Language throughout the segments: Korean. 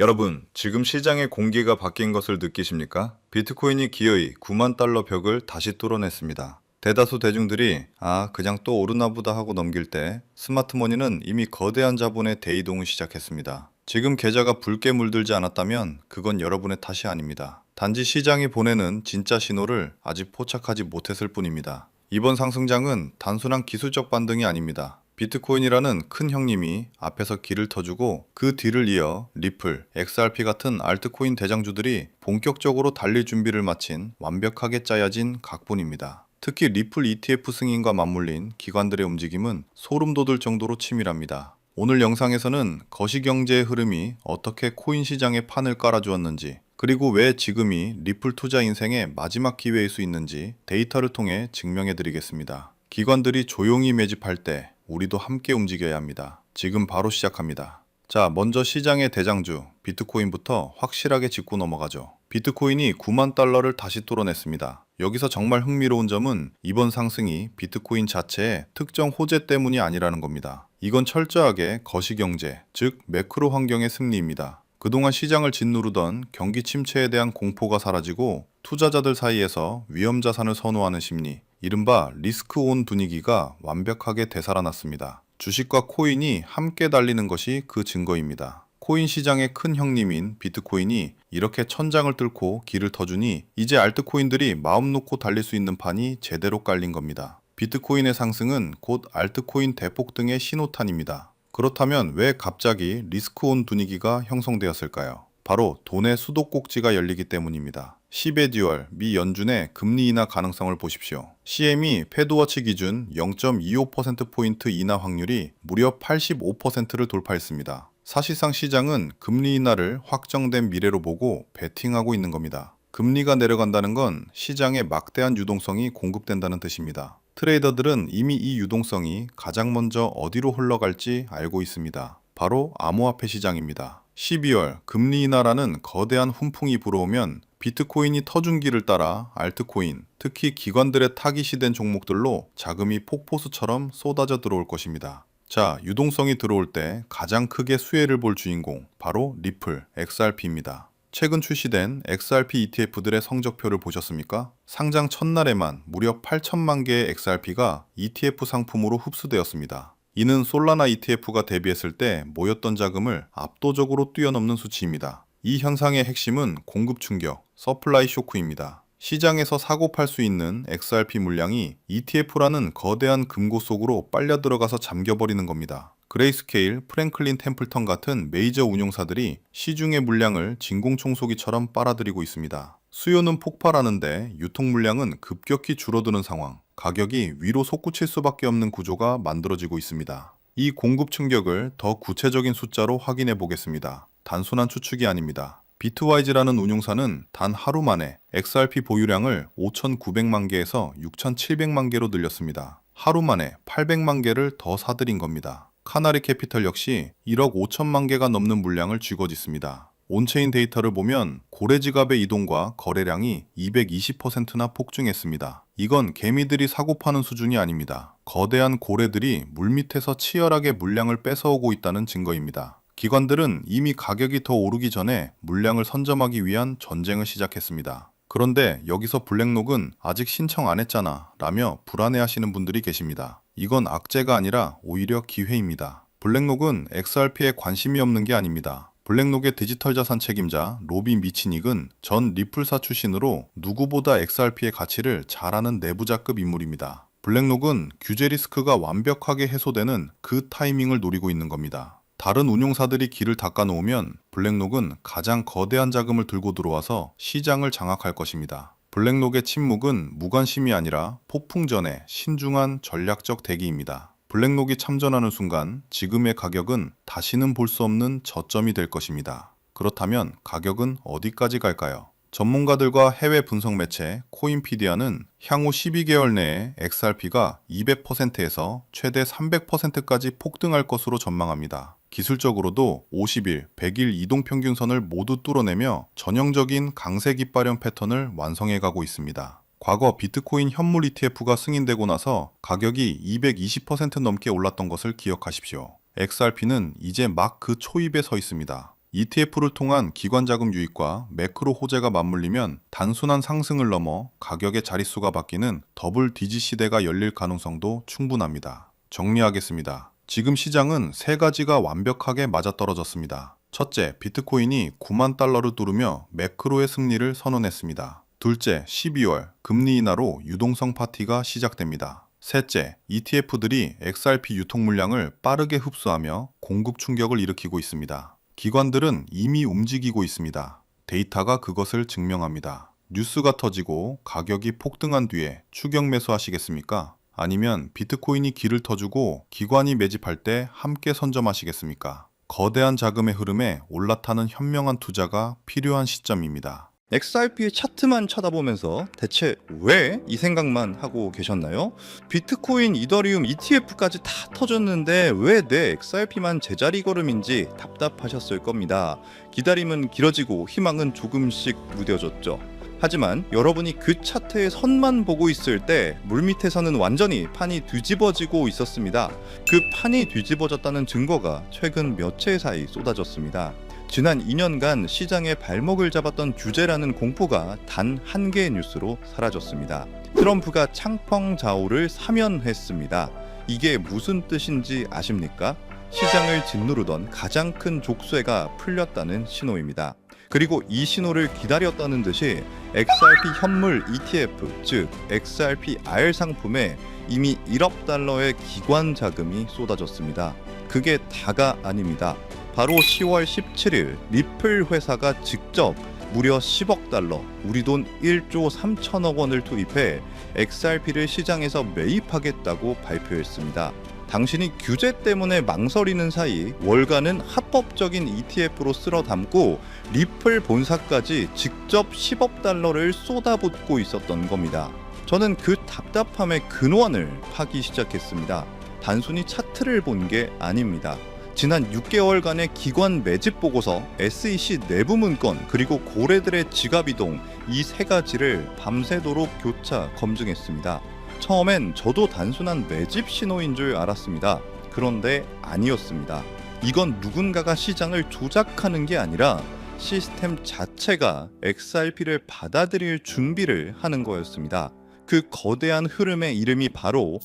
여러분, 지금 시장의 공기가 바뀐 것을 느끼십니까? 비트코인이 기어이 9만 달러 벽을 다시 뚫어냈습니다. 대다수 대중들이 아, 그냥 또 오르나 보다 하고 넘길 때 스마트머니는 이미 거대한 자본의 대이동을 시작했습니다. 지금 계좌가 붉게 물들지 않았다면 그건 여러분의 탓이 아닙니다. 단지 시장이 보내는 진짜 신호를 아직 포착하지 못했을 뿐입니다. 이번 상승장은 단순한 기술적 반등이 아닙니다. 비트코인이라는 큰 형님이 앞에서 길을 터주고 그 뒤를 이어 리플, XRP 같은 알트코인 대장주들이 본격적으로 달릴 준비를 마친 완벽하게 짜여진 각본입니다. 특히 리플 ETF 승인과 맞물린 기관들의 움직임은 소름 돋을 정도로 치밀합니다. 오늘 영상에서는 거시경제의 흐름이 어떻게 코인 시장에 판을 깔아주었는지, 그리고 왜 지금이 리플 투자 인생의 마지막 기회일 수 있는지 데이터를 통해 증명해 드리겠습니다. 기관들이 조용히 매집할 때 우리도 함께 움직여야 합니다. 지금 바로 시작합니다. 자, 먼저 시장의 대장주 비트코인부터 확실하게 짚고 넘어가죠. 비트코인이 9만 달러를 다시 뚫어냈습니다. 여기서 정말 흥미로운 점은 이번 상승이 비트코인 자체의 특정 호재 때문이 아니라는 겁니다. 이건 철저하게 거시경제, 즉 매크로 환경의 승리입니다. 그동안 시장을 짓누르던 경기 침체에 대한 공포가 사라지고 투자자들 사이에서 위험 자산을 선호하는 심리, 이른바 리스크 온 분위기가 완벽하게 되살아났습니다. 주식과 코인이 함께 달리는 것이 그 증거입니다. 코인 시장의 큰 형님인 비트코인이 이렇게 천장을 뚫고 길을 터주니 이제 알트코인들이 마음 놓고 달릴 수 있는 판이 제대로 깔린 겁니다. 비트코인의 상승은 곧 알트코인 대폭 등의 신호탄입니다. 그렇다면 왜 갑자기 리스크 온 분위기가 형성되었을까요? 바로 돈의 수도꼭지가 열리기 때문입니다. 10의 듀얼 미 연준의 금리 인하 가능성을 보십시오. CME 패드워치 기준 0.25%포인트 인하 확률이 무려 85%를 돌파했습니다. 사실상 시장은 금리 인하를 확정된 미래로 보고 베팅하고 있는 겁니다. 금리가 내려간다는 건 시장에 막대한 유동성이 공급된다는 뜻입니다. 트레이더들은 이미 이 유동성이 가장 먼저 어디로 흘러갈지 알고 있습니다. 바로 암호화폐 시장입니다. 12월 금리 인하라는 거대한 훈풍이 불어오면 비트코인이 터준 길을 따라 알트코인, 특히 기관들의 타깃이 된 종목들로 자금이 폭포수처럼 쏟아져 들어올 것입니다. 자, 유동성이 들어올 때 가장 크게 수혜를 볼 주인공, 바로 리플, XRP입니다. 최근 출시된 XRP ETF들의 성적표를 보셨습니까? 상장 첫날에만 무려 8천만 개의 XRP가 ETF 상품으로 흡수되었습니다. 이는 솔라나 ETF가 데뷔했을 때 모였던 자금을 압도적으로 뛰어넘는 수치입니다. 이 현상의 핵심은 공급 충격, 서플라이 쇼크입니다. 시장에서 사고 팔 수 있는 XRP 물량이 ETF라는 거대한 금고 속으로 빨려 들어가서 잠겨버리는 겁니다. 그레이스케일, 프랭클린 템플턴 같은 메이저 운용사들이 시중의 물량을 진공청소기처럼 빨아들이고 있습니다. 수요는 폭발하는데 유통 물량은 급격히 줄어드는 상황, 가격이 위로 솟구칠 수밖에 없는 구조가 만들어지고 있습니다. 이 공급 충격을 더 구체적인 숫자로 확인해 보겠습니다. 단순한 추측이 아닙니다. 비트와이즈라는 운용사는 단 하루 만에 XRP 보유량을 5,900만 개에서 6,700만 개로 늘렸습니다. 하루 만에 800만 개를 더 사들인 겁니다. 카나리 캐피털 역시 1억 5천만 개가 넘는 물량을 쥐고 짓습니다. 온체인 데이터를 보면 고래 지갑의 이동과 거래량이 220%나 폭증했습니다. 이건 개미들이 사고 파는 수준이 아닙니다. 거대한 고래들이 물밑에서 치열하게 물량을 뺏어오고 있다는 증거입니다. 기관들은 이미 가격이 더 오르기 전에 물량을 선점하기 위한 전쟁을 시작했습니다. 그런데 여기서 블랙록은 아직 신청 안 했잖아 라며 불안해하시는 분들이 계십니다. 이건 악재가 아니라 오히려 기회입니다. 블랙록은 XRP에 관심이 없는 게 아닙니다. 블랙록의 디지털 자산 책임자 로비 미치닉은 전 리플사 출신으로 누구보다 XRP의 가치를 잘 아는 내부자급 인물입니다. 블랙록은 규제 리스크가 완벽하게 해소되는 그 타이밍을 노리고 있는 겁니다. 다른 운용사들이 길을 닦아놓으면 블랙록은 가장 거대한 자금을 들고 들어와서 시장을 장악할 것입니다. 블랙록의 침묵은 무관심이 아니라 폭풍전의 신중한 전략적 대기입니다. 블랙록이 참전하는 순간 지금의 가격은 다시는 볼 수 없는 저점이 될 것입니다. 그렇다면 가격은 어디까지 갈까요? 전문가들과 해외 분석 매체 코인피디아는 향후 12개월 내에 XRP가 200%에서 최대 300%까지 폭등할 것으로 전망합니다. 기술적으로도 50일, 100일 이동 평균선을 모두 뚫어내며 전형적인 강세 깃발현 패턴을 완성해 가고 있습니다. 과거 비트코인 현물 ETF가 승인되고 나서 가격이 220% 넘게 올랐던 것을 기억하십시오. XRP는 이제 막 그 초입에 서 있습니다. ETF를 통한 기관 자금 유입과 매크로 호재가 맞물리면 단순한 상승을 넘어 가격의 자릿수가 바뀌는 더블 디지 시대가 열릴 가능성도 충분합니다. 정리하겠습니다. 지금 시장은 세 가지가 완벽하게 맞아떨어졌습니다. 첫째, 비트코인이 9만 달러를 뚫으며 매크로의 승리를 선언했습니다. 둘째, 12월 금리 인하로 유동성 파티가 시작됩니다. 셋째, ETF들이 XRP 유통 물량을 빠르게 흡수하며 공급 충격을 일으키고 있습니다. 기관들은 이미 움직이고 있습니다. 데이터가 그것을 증명합니다. 뉴스가 터지고 가격이 폭등한 뒤에 추격 매수하시겠습니까? 아니면 비트코인이 길을 터주고 기관이 매집할 때 함께 선점하시겠습니까? 거대한 자금의 흐름에 올라타는 현명한 투자가 필요한 시점입니다. XRP의 차트만 쳐다보면서 대체 왜 이 생각만 하고 계셨나요? 비트코인, 이더리움, ETF까지 다 터졌는데 왜 내 XRP만 제자리 걸음인지 답답하셨을 겁니다. 기다림은 길어지고 희망은 조금씩 무뎌졌죠. 하지만 여러분이 그 차트의 선만 보고 있을 때 물밑에서는 완전히 판이 뒤집어지고 있었습니다. 그 판이 뒤집어졌다는 증거가 최근 며칠 사이 쏟아졌습니다. 지난 2년간 시장의 발목을 잡았던 규제라는 공포가 단 한 개의 뉴스로 사라졌습니다. 트럼프가 창펑자오를 사면했습니다. 이게 무슨 뜻인지 아십니까? 시장을 짓누르던 가장 큰 족쇄가 풀렸다는 신호입니다. 그리고 이 신호를 기다렸다는 듯이 XRP 현물 ETF, 즉 XRP-R 상품에 이미 1억 달러의 기관 자금이 쏟아졌습니다. 그게 다가 아닙니다. 바로 10월 17일 리플 회사가 직접 무려 10억 달러, 우리 돈 1조 3천억 원을 투입해 XRP를 시장에서 매입하겠다고 발표했습니다. 당신이 규제 때문에 망설이는 사이 월가는 합법적인 ETF로 쓸어 담고 리플 본사까지 직접 10억 달러를 쏟아붓고 있었던 겁니다. 저는 그 답답함의 근원을 파기 시작했습니다. 단순히 차트를 본 게 아닙니다. 지난 6개월간의 기관 매집 보고서, SEC 내부 문건, 그리고 고래들의 지갑 이동 이 세 가지를 밤새도록 교차 검증했습니다. 처음엔 저도 단순한 매집 신호인 줄 알았습니다. 그런데 아니었습니다. 이건 누군가가 시장을 조작하는 게 아니라 시스템 자체가 XRP를 받아들일 준비를 하는 거였습니다. 그 거대한 흐름의 이름이 바로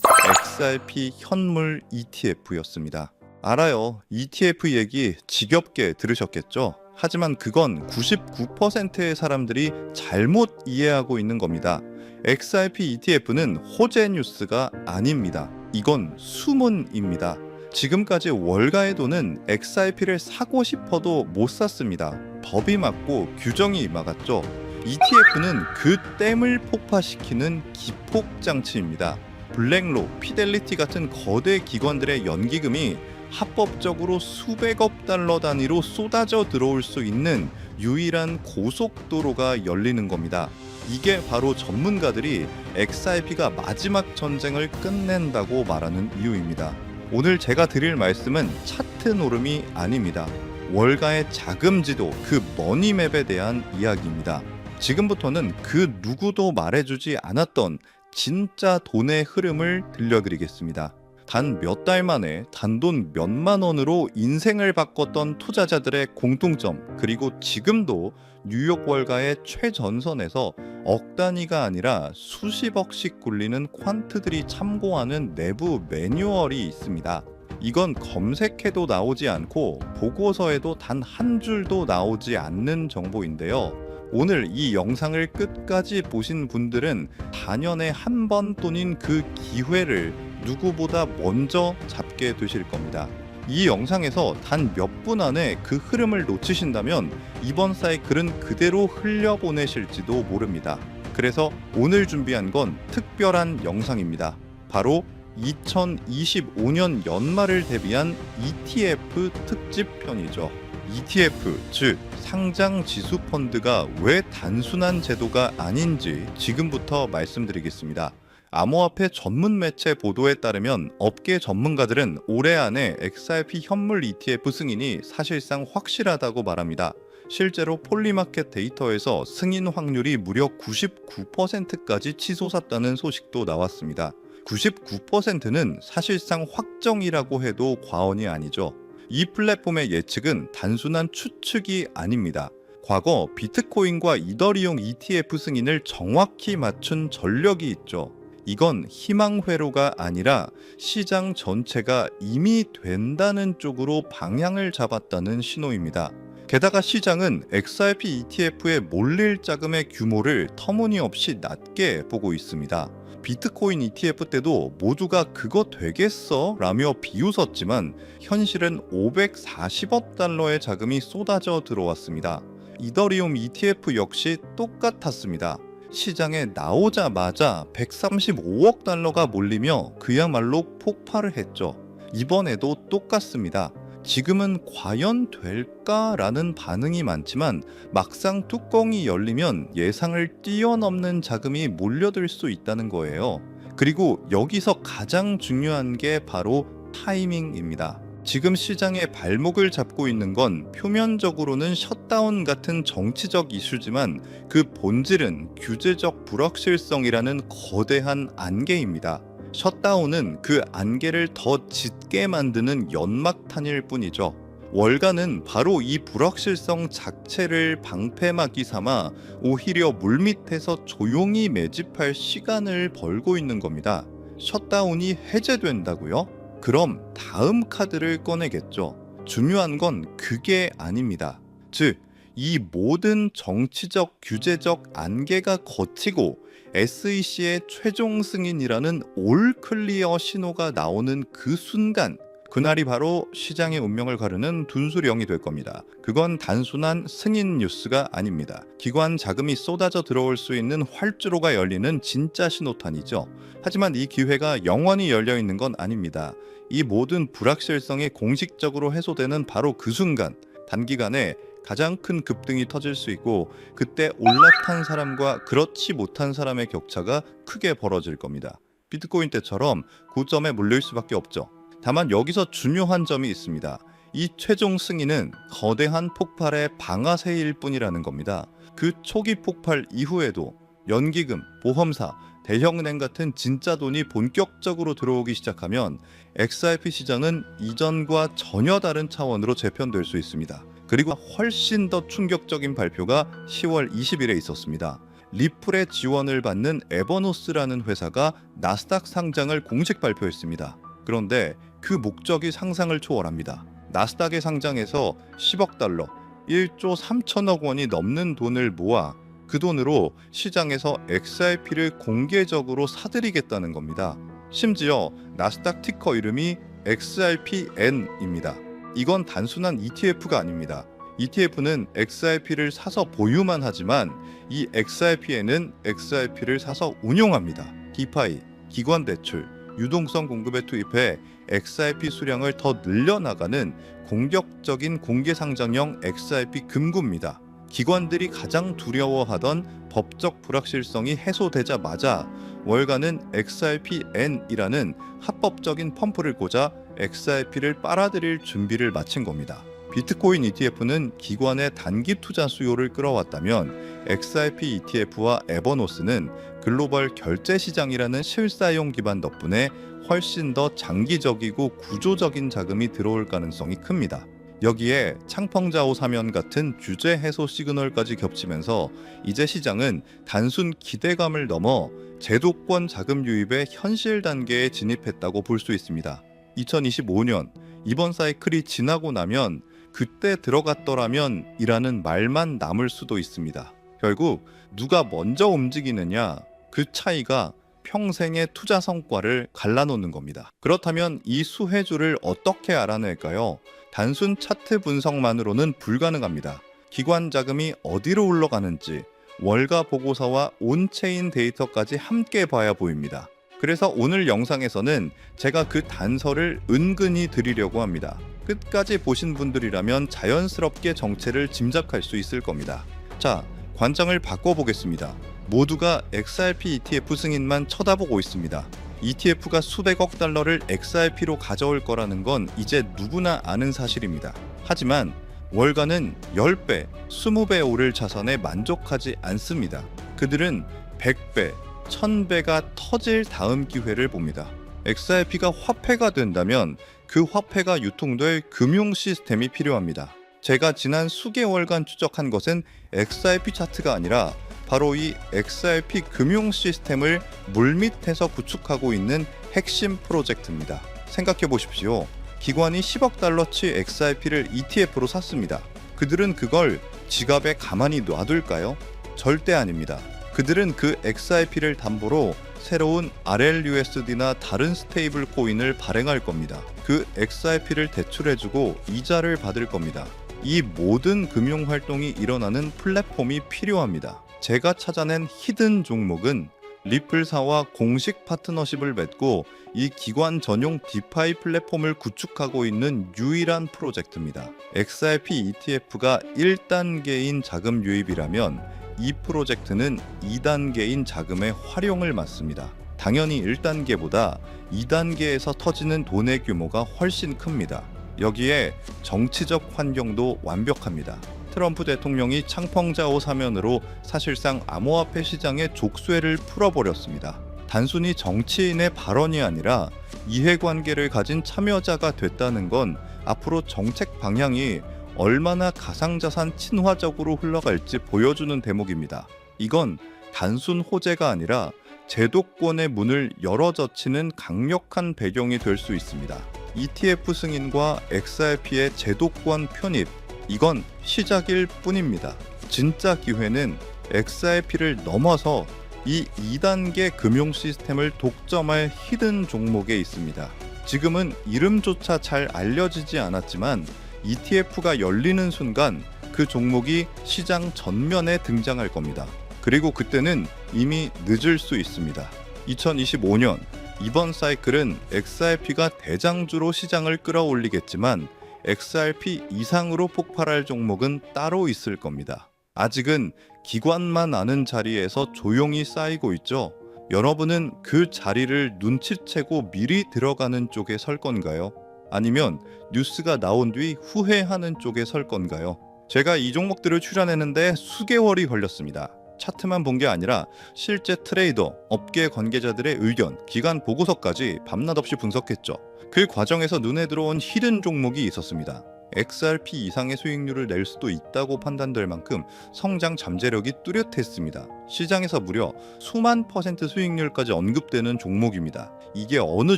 XRP 현물 ETF였습니다. 알아요. ETF 얘기 지겹게 들으셨겠죠? 하지만 그건 99%의 사람들이 잘못 이해하고 있는 겁니다. XRP ETF는 호재 뉴스가 아닙니다. 이건 수문입니다. 지금까지 월가의 돈은 XRP를 사고 싶어도 못 샀습니다. 법이 막고 규정이 막았죠. ETF는 그 댐을 폭파시키는 기폭 장치입니다. 블랙로, 피델리티 같은 거대 기관들의 연기금이 합법적으로 수백억 달러 단위로 쏟아져 들어올 수 있는 유일한 고속도로가 열리는 겁니다. 이게 바로 전문가들이 XRP가 마지막 전쟁을 끝낸다고 말하는 이유입니다. 오늘 제가 드릴 말씀은 차트 노름이 아닙니다. 월가의 자금지도 그 머니맵에 대한 이야기입니다. 지금부터는 그 누구도 말해주지 않았던 진짜 돈의 흐름을 들려드리겠습니다. 단 몇 달 만에 단돈 몇만 원으로 인생을 바꿨던 투자자들의 공통점 그리고 지금도 뉴욕 월가의 최전선에서 억 단위가 아니라 수십억씩 굴리는 퀀트들이 참고하는 내부 매뉴얼이 있습니다. 이건 검색해도 나오지 않고 보고서에도 단 한 줄도 나오지 않는 정보인데요. 오늘 이 영상을 끝까지 보신 분들은 단연에 한 번 또는 그 기회를 누구보다 먼저 잡게 되실 겁니다. 이 영상에서 단 몇 분 안에 그 흐름을 놓치신다면 이번 사이클은 그대로 흘려보내실지도 모릅니다. 그래서 오늘 준비한 건 특별한 영상입니다. 바로 2025년 연말을 대비한 ETF 특집 편이죠. ETF, 즉 상장 지수 펀드가 왜 단순한 제도가 아닌지 지금부터 말씀드리겠습니다. 암호화폐 전문 매체 보도에 따르면 업계 전문가들은 올해 안에 XRP 현물 ETF 승인이 사실상 확실하다고 말합니다. 실제로 폴리마켓 데이터에서 승인 확률이 무려 99%까지 치솟았다는 소식도 나왔습니다. 99%는 사실상 확정이라고 해도 과언이 아니죠. 이 플랫폼의 예측은 단순한 추측이 아닙니다. 과거 비트코인과 이더리움 ETF 승인을 정확히 맞춘 전력이 있죠. 이건 희망 회로가 아니라 시장 전체가 이미 된다는 쪽으로 방향을 잡았다는 신호입니다. 게다가 시장은 XRP ETF에 몰릴 자금의 규모를 터무니없이 낮게 보고 있습니다. 비트코인 ETF 때도 모두가 그거 되겠어? 라며 비웃었지만 현실은 540억 달러의 자금이 쏟아져 들어왔습니다. 이더리움 ETF 역시 똑같았습니다. 시장에 나오자마자 135억 달러가 몰리며 그야말로 폭발을 했죠. 이번에도 똑같습니다. 지금은 과연 될까라는 반응이 많지만 막상 뚜껑이 열리면 예상을 뛰어넘는 자금이 몰려들 수 있다는 거예요. 그리고 여기서 가장 중요한 게 바로 타이밍입니다. 지금 시장의 발목을 잡고 있는 건 표면적으로는 셧다운 같은 정치적 이슈지만 그 본질은 규제적 불확실성이라는 거대한 안개입니다. 셧다운은 그 안개를 더 짙게 만드는 연막탄일 뿐이죠. 월가는 바로 이 불확실성 자체를 방패막이 삼아 오히려 물밑에서 조용히 매집할 시간을 벌고 있는 겁니다. 셧다운이 해제된다고요? 그럼 다음 카드를 꺼내겠죠. 중요한 건 그게 아닙니다. 즉, 이 모든 정치적 규제적 안개가 거치고 SEC의 최종 승인이라는 올 클리어 신호가 나오는 그 순간 그날이 바로 시장의 운명을 가르는 둔수령이 될 겁니다. 그건 단순한 승인 뉴스가 아닙니다. 기관 자금이 쏟아져 들어올 수 있는 활주로가 열리는 진짜 신호탄이죠. 하지만 이 기회가 영원히 열려 있는 건 아닙니다. 이 모든 불확실성이 공식적으로 해소되는 바로 그 순간 단기간에 가장 큰 급등이 터질 수 있고 그때 올라탄 사람과 그렇지 못한 사람의 격차가 크게 벌어질 겁니다. 비트코인 때처럼 고점에 물릴 수밖에 없죠. 다만 여기서 중요한 점이 있습니다. 이 최종 승인은 거대한 폭발의 방아쇠일 뿐이라는 겁니다. 그 초기 폭발 이후에도 연기금, 보험사, 대형은행 같은 진짜 돈이 본격적으로 들어오기 시작하면 XRP 시장은 이전과 전혀 다른 차원으로 재편될 수 있습니다. 그리고 훨씬 더 충격적인 발표가 10월 20일에 있었습니다. 리플의 지원을 받는 에버노스라는 회사가 나스닥 상장을 공식 발표했습니다. 그런데 그 목적이 상상을 초월합니다. 나스닥에 상장해서 10억 달러, 1조 3천억 원이 넘는 돈을 모아 그 돈으로 시장에서 XRP를 공개적으로 사들이겠다는 겁니다. 심지어 나스닥 티커 이름이 XRPN입니다. 이건 단순한 ETF가 아닙니다. ETF는 XRP를 사서 보유만 하지만 이 XRPN은 XRP를 사서 운용합니다. 디파이, 기관 대출, 유동성 공급에 투입해 XRP 수량을 더 늘려나가는 공격적인 공개 상장형 XRP 금고입니다. 기관들이 가장 두려워하던 법적 불확실성이 해소되자마자 월가는 XRPN이라는 합법적인 펌프를 꽂아 XRP를 빨아들일 준비를 마친 겁니다. 비트코인 ETF는 기관의 단기 투자 수요를 끌어왔다면 XRP ETF와 에버노스는 글로벌 결제 시장이라는 실사용 기반 덕분에 훨씬 더 장기적이고 구조적인 자금이 들어올 가능성이 큽니다. 여기에 창펑자오 사면 같은 규제 해소 시그널까지 겹치면서 이제 시장은 단순 기대감을 넘어 제도권 자금 유입의 현실 단계에 진입했다고 볼 수 있습니다. 2025년 이번 사이클이 지나고 나면 그때 들어갔더라면 이라는 말만 남을 수도 있습니다. 결국 누가 먼저 움직이느냐 그 차이가 평생의 투자 성과를 갈라놓는 겁니다. 그렇다면 이 수혜주를 어떻게 알아낼까요? 단순 차트 분석만으로는 불가능합니다. 기관 자금이 어디로 흘러가는지 월가 보고서와 온체인 데이터까지 함께 봐야 보입니다. 그래서 오늘 영상에서는 제가 그 단서를 은근히 드리려고 합니다. 끝까지 보신 분들이라면 자연스럽게 정체를 짐작할 수 있을 겁니다. 자, 관장을 바꿔보겠습니다. 모두가 XRP ETF 승인만 쳐다보고 있습니다. ETF가 수백억 달러를 XRP로 가져올 거라는 건 이제 누구나 아는 사실입니다. 하지만 월가는 10배, 20배 오를 자산에 만족하지 않습니다. 그들은 100배, 1000배가 터질 다음 기회를 봅니다. XRP가 화폐가 된다면 그 화폐가 유통될 금융 시스템이 필요합니다. 제가 지난 수개월간 추적한 것은 XRP 차트가 아니라 바로 이 XRP 금융 시스템을 물밑에서 구축하고 있는 핵심 프로젝트입니다. 생각해 보십시오. 기관이 10억 달러치 XRP를 ETF로 샀습니다. 그들은 그걸 지갑에 가만히 놔둘까요? 절대 아닙니다. 그들은 그 XRP를 담보로 새로운 RLUSD나 다른 스테이블 코인을 발행할 겁니다. 그 XRP를 대출해주고 이자를 받을 겁니다. 이 모든 금융 활동이 일어나는 플랫폼이 필요합니다. 제가 찾아낸 히든 종목은 리플사와 공식 파트너십을 맺고 이 기관 전용 디파이 플랫폼을 구축하고 있는 유일한 프로젝트입니다. XRP ETF가 1단계인 자금 유입이라면 이 프로젝트는 2단계인 자금의 활용을 맡습니다. 당연히 1단계보다 2단계에서 터지는 돈의 규모가 훨씬 큽니다. 여기에 정치적 환경도 완벽합니다. 트럼프 대통령이 창펑자오 사면으로 사실상 암호화폐 시장의 족쇄를 풀어버렸습니다. 단순히 정치인의 발언이 아니라 이해관계를 가진 참여자가 됐다는 건 앞으로 정책 방향이 얼마나 가상자산 친화적으로 흘러갈지 보여주는 대목입니다. 이건 단순 호재가 아니라 제도권의 문을 열어 젖히는 강력한 배경이 될 수 있습니다. ETF 승인과 XRP의 제도권 편입, 이건 시작일 뿐입니다. 진짜 기회는 XRP를 넘어서 이 2단계 금융 시스템을 독점할 히든 종목에 있습니다. 지금은 이름조차 잘 알려지지 않았지만 ETF가 열리는 순간 그 종목이 시장 전면에 등장할 겁니다. 그리고 그때는 이미 늦을 수 있습니다. 2025년 이번 사이클은 XRP가 대장주로 시장을 끌어올리겠지만 XRP 이상으로 폭발할 종목은 따로 있을 겁니다. 아직은 기관만 아는 자리에서 조용히 쌓이고 있죠. 여러분은 그 자리를 눈치채고 미리 들어가는 쪽에 설 건가요? 아니면 뉴스가 나온 뒤 후회하는 쪽에 설 건가요? 제가 이 종목들을 출연했는데 수개월이 걸렸습니다. 차트만 본 게 아니라 실제 트레이더, 업계 관계자들의 의견, 기간 보고서까지 밤낮 없이 분석했죠. 그 과정에서 눈에 들어온 히든 종목이 있었습니다. XRP 이상의 수익률을 낼 수도 있다고 판단될 만큼 성장 잠재력이 뚜렷했습니다. 시장에서 무려 수만 퍼센트 수익률까지 언급되는 종목입니다. 이게 어느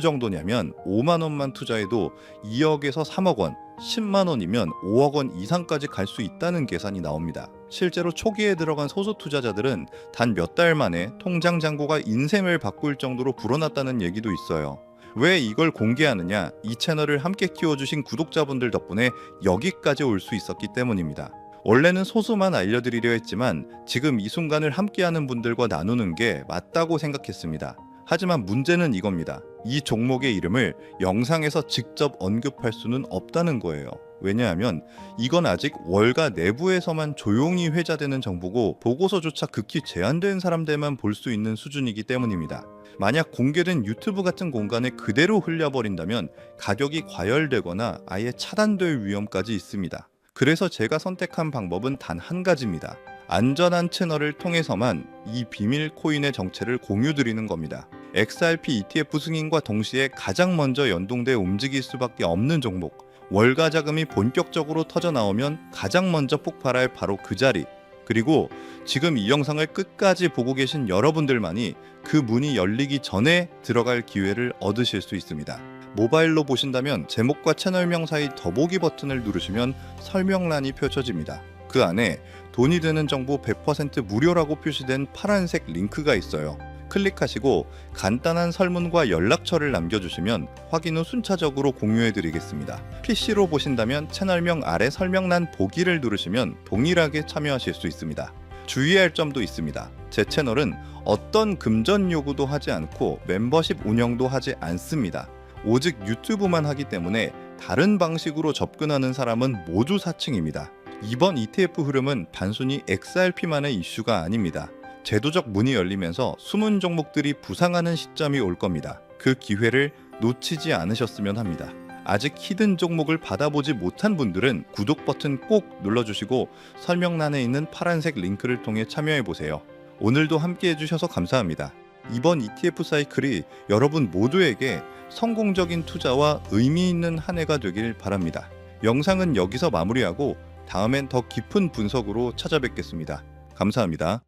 정도냐면 5만 원만 투자해도 2억에서 3억 원, 10만 원이면 5억 원 이상까지 갈 수 있다는 계산이 나옵니다. 실제로 초기에 들어간 소수 투자자들은 단 몇 달 만에 통장 잔고가 인생을 바꿀 정도로 불어났다는 얘기도 있어요. 왜 이걸 공개하느냐? 이 채널을 함께 키워주신 구독자분들 덕분에 여기까지 올 수 있었기 때문입니다. 원래는 소수만 알려드리려 했지만 지금 이 순간을 함께하는 분들과 나누는 게 맞다고 생각했습니다. 하지만 문제는 이겁니다. 이 종목의 이름을 영상에서 직접 언급할 수는 없다는 거예요. 왜냐하면 이건 아직 월가 내부에서만 조용히 회자되는 정보고 보고서조차 극히 제한된 사람들만 볼 수 있는 수준이기 때문입니다. 만약 공개된 유튜브 같은 공간에 그대로 흘려버린다면 가격이 과열되거나 아예 차단될 위험까지 있습니다. 그래서 제가 선택한 방법은 단 한 가지입니다. 안전한 채널을 통해서만 이 비밀 코인의 정체를 공유드리는 겁니다. XRP ETF 승인과 동시에 가장 먼저 연동돼 움직일 수밖에 없는 종목. 월가 자금이 본격적으로 터져 나오면 가장 먼저 폭발할 바로 그 자리. 그리고 지금 이 영상을 끝까지 보고 계신 여러분들만이 그 문이 열리기 전에 들어갈 기회를 얻으실 수 있습니다. 모바일로 보신다면 제목과 채널명 사이 더보기 버튼을 누르시면 설명란이 펼쳐집니다. 그 안에 돈이 드는 정보 100% 무료라고 표시된 파란색 링크가 있어요. 클릭하시고 간단한 설문과 연락처를 남겨주시면 확인 후 순차적으로 공유해드리겠습니다. PC로 보신다면 채널명 아래 설명란 보기를 누르시면 동일하게 참여하실 수 있습니다. 주의할 점도 있습니다. 제 채널은 어떤 금전 요구도 하지 않고 멤버십 운영도 하지 않습니다. 오직 유튜브만 하기 때문에 다른 방식으로 접근하는 사람은 모두 사칭입니다. 이번 ETF 흐름은 단순히 XRP만의 이슈가 아닙니다. 제도적 문이 열리면서 숨은 종목들이 부상하는 시점이 올 겁니다. 그 기회를 놓치지 않으셨으면 합니다. 아직 히든 종목을 받아보지 못한 분들은 구독 버튼 꼭 눌러주시고 설명란에 있는 파란색 링크를 통해 참여해 보세요. 오늘도 함께 해주셔서 감사합니다. 이번 ETF 사이클이 여러분 모두에게 성공적인 투자와 의미 있는 한 해가 되길 바랍니다. 영상은 여기서 마무리하고 다음엔 더 깊은 분석으로 찾아뵙겠습니다. 감사합니다.